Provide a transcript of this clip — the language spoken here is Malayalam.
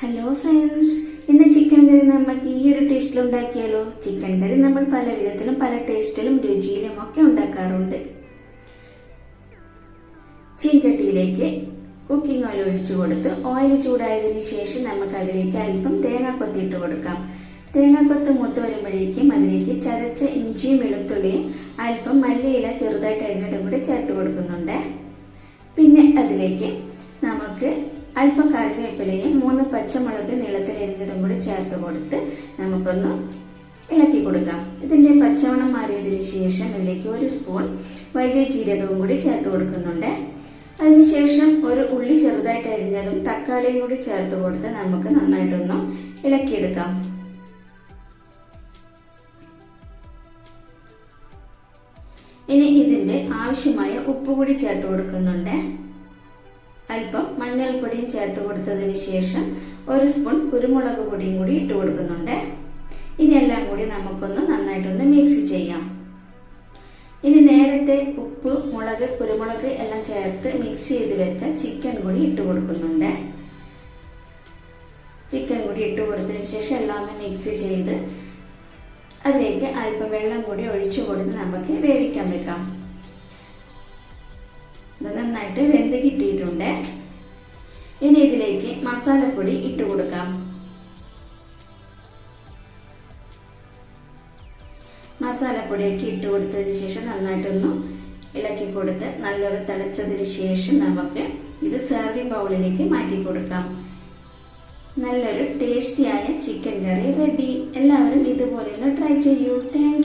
ഹലോ ഫ്രണ്ട്സ് ഇന്ന് ചിക്കൻ കറി നമുക്ക് ഈ ഒരു ടേസ്റ്റിൽ ഉണ്ടാക്കിയാലോ? ചിക്കൻ കറി നമ്മൾ പല വിധത്തിലും പല ടേസ്റ്റിലും രുചിയിലും ഒക്കെ ഉണ്ടാക്കാറുണ്ട്. ചീൻചട്ടിയിലേക്ക് കുക്കിംഗ് ഓയിൽ ഒഴിച്ചു കൊടുത്ത് ഓയിൽ ചൂടായതിനു ശേഷം നമുക്ക് അതിലേക്ക് അല്പം തേങ്ങ കൊത്തിയിട്ട് കൊടുക്കാം. തേങ്ങ കൊത്ത് മൂത്ത് വരുമ്പോഴേക്കും അതിലേക്ക് ചതച്ച ഇഞ്ചിയും വെളുത്തുള്ളിയും അല്പം മല്ലിയില ചെറുതായിട്ട് അരിഞ്ഞതും കൂടി ചേർത്ത് കൊടുക്കുന്നുണ്ട്. പിന്നെ അതിലേക്ക് നമുക്ക് അല്പം കറിവേപ്പിലയും മൂന്ന് പച്ചമുളക് നീളത്തിൽ എരിഞ്ഞതും കൂടി ചേർത്ത് കൊടുത്ത് നമുക്കൊന്ന് ഇളക്കി കൊടുക്കാം. ഇതിന്റെ പച്ചമണം മാറിയതിന് ശേഷം ഇതിലേക്ക് ഒരു സ്പൂൺ വലിയ ജീരകവും കൂടി ചേർത്ത് കൊടുക്കുന്നുണ്ട്. അതിനുശേഷം ഒരു ഉള്ളി ചെറുതായിട്ട് അരിഞ്ഞതും തക്കാളിയും കൂടി ചേർത്ത് കൊടുത്ത് നമുക്ക് നന്നായിട്ടൊന്ന് ഇളക്കിയെടുക്കാം. ഇനി ഇതിന്റെ ആവശ്യമായ ഉപ്പ് കൂടി ചേർത്ത് കൊടുക്കുന്നുണ്ട്. അല്പം മഞ്ഞൾപ്പൊടിയും ചേർത്ത് കൊടുത്തതിന് ശേഷം ഒരു സ്പൂൺ കുരുമുളക് പൊടിയും കൂടി ഇട്ട് കൊടുക്കുന്നുണ്ട്. ഇനി എല്ലാം കൂടി നമുക്കൊന്ന് നന്നായിട്ടൊന്ന് മിക്സ് ചെയ്യാം. ഇനി നേരത്തെ ഉപ്പ് മുളക് കുരുമുളക് എല്ലാം ചേർത്ത് മിക്സ് ചെയ്ത് വെച്ച ചിക്കൻ കൂടി ഇട്ട് കൊടുക്കുന്നുണ്ട്. ചിക്കൻ കൂടി ഇട്ട് കൊടുത്തതിന് ശേഷം എല്ലാം ഒന്ന് മിക്സ് ചെയ്ത് അതിലേക്ക് അല്പം വെള്ളം കൂടി ഒഴിച്ചു കൊടുത്ത് നമുക്ക് വേവിക്കാൻ വെക്കാം. നന്നായിട്ട് വെന്ത് കിട്ടിയിട്ടുണ്ട്. ഇനി ഇതിലേക്ക് മസാലപ്പൊടി ഇട്ട് കൊടുക്കാം. മസാലപ്പൊടിയൊക്കെ ഇട്ട് കൊടുത്തതിന് ശേഷം നന്നായിട്ടൊന്ന് ഇളക്കി കൊടുത്ത് നല്ലൊരു തിളച്ചതിന് ശേഷം നമുക്ക് ഇത് സെർവിങ് ബൗളിലേക്ക് മാറ്റി കൊടുക്കാം. നല്ലൊരു ടേസ്റ്റിയായ ചിക്കൻ കറി റെഡി എല്ലാവരും ഇതുപോലെ ഒന്ന് ട്രൈ ചെയ്യൂ. താങ്ക്